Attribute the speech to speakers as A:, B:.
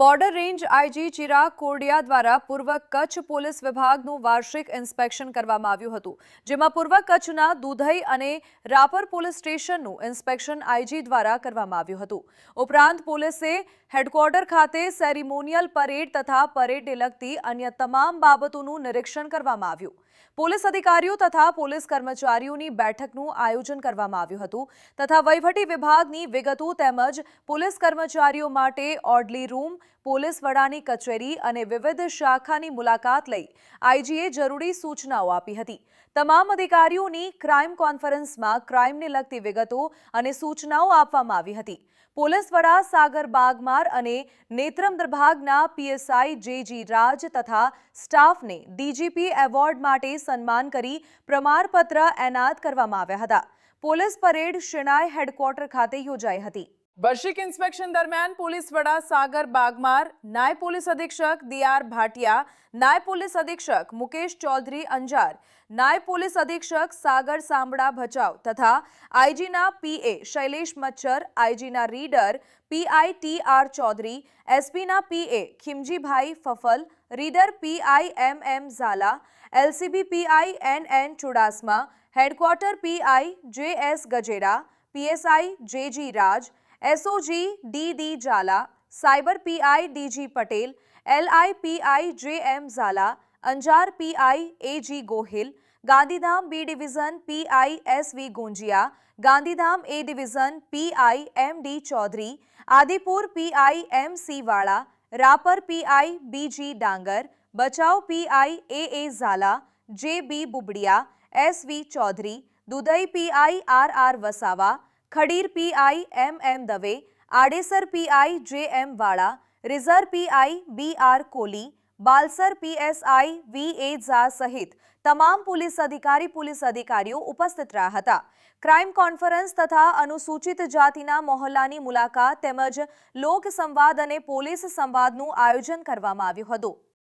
A: Border range IG Chirag Kodiya દ્વારા પૂર્વ Kutch police વિભાગનું વાર્ષિક ઇન્સ્પેક્શન કરવામાં આવ્યું હતું, જેમાં પૂર્વ કચ્છના દુધઈ અને રાપર પોલીસ સ્ટેશનનું ઇન્સ્પેક્શન આઈજી દ્વારા કરવામાં આવ્યું હતું. ઉપરાંત પોલીસે હેડક્વાર્ટર ખાતે સેરિમોનિયલ પરેડ તથા પરેડને લગતી અન્ય તમામ બાબતોનું નિરીક્ષણ કરવામાં આવ્યું. પોલીસ અધિકારીઓ તથા પોલીસ કર્મચારીઓની બેઠકનું આયોજન કરવામાં આવ્યું હતું તથા વહીવટી વિભાગની વિગતો તેમજ પોલીસ કર્મચારીઓ માટે ઓર્ડલી રૂમ પોલીસ વડાની કચેરી અને વિવિધ શાખાની મુલાકાત લઈ આઈજીએ જરૂરી સૂચનાઓ આપી હતી. તમામ અધિકારીઓની ક્રાઇમ કોન્ફરન્સમાં ક્રાઇમને લગતી વિગતો અને સૂચનાઓ આપવામાં આવી હતી. પોલીસ વડા સાગર બાગમાર અને નેત્રમ દરભાગના પીએસઆઈ જેજી રાજ તથા સ્ટાફને ડીજીપી એવોર્ડ માટે સન્માન કરી પ્રમાણપત્ર એનાયત કરવામાં આવ્યા હતા. પોલીસ પરેડ શિણાય હેડક્વાર્ટર ખાતે યોજાઈ હતી. વાર્ષિક ઇન્સ્પેક્શન દરમિયાન પોલીસ વડા સાગર બાગમાર નાયબ પોલીસ અધિક્ષક ડીઆર ભાટિયા નાયબ પોલીસ અધિક્ષક મુકેશ ચૌધરી અંજાર નાયબ પોલીસ અધિક્ષક સાગર સાંબડા ભચાઉ તથા આઈજીના પીએ શૈલેષ મચ્છર આઈજીના reader PI T R Chaudhary એસપીના PA Khimjibhai Fafal reader PI M M Jhala LCB PI N N Chudasama headquarter PI J S Gajera PSI JG Raj SOG D D Jala cyber PI DG Patel LI PI JM Jala Anjar PI AG Gohil Gandhidham B division PI SV Gonjiya Gandhidham A division PI MD Chaudhary Adipur PI MC Vada Rapar PI BG Dangar Bhachau PI A A Jhala J B Bubadiya S V Chaudhary Dudhai PI R R Vasava Khadir PI M M Dave, Adesar PI J M Vala reserve PI B R Koli, Balasar PSI V A Jha સહિત તમામ police અધિકારી, police અધિકારીઓ ઉપસ્થિત રહ્યા હતા. Crime conference તથા અનુસૂચિત જાતિના મોહલ્લાની મુલાકાત તેમજ લોક સંવાદ અને પોલીસ સંવાદનું આયોજન કરવામાં આવ્યું હતું.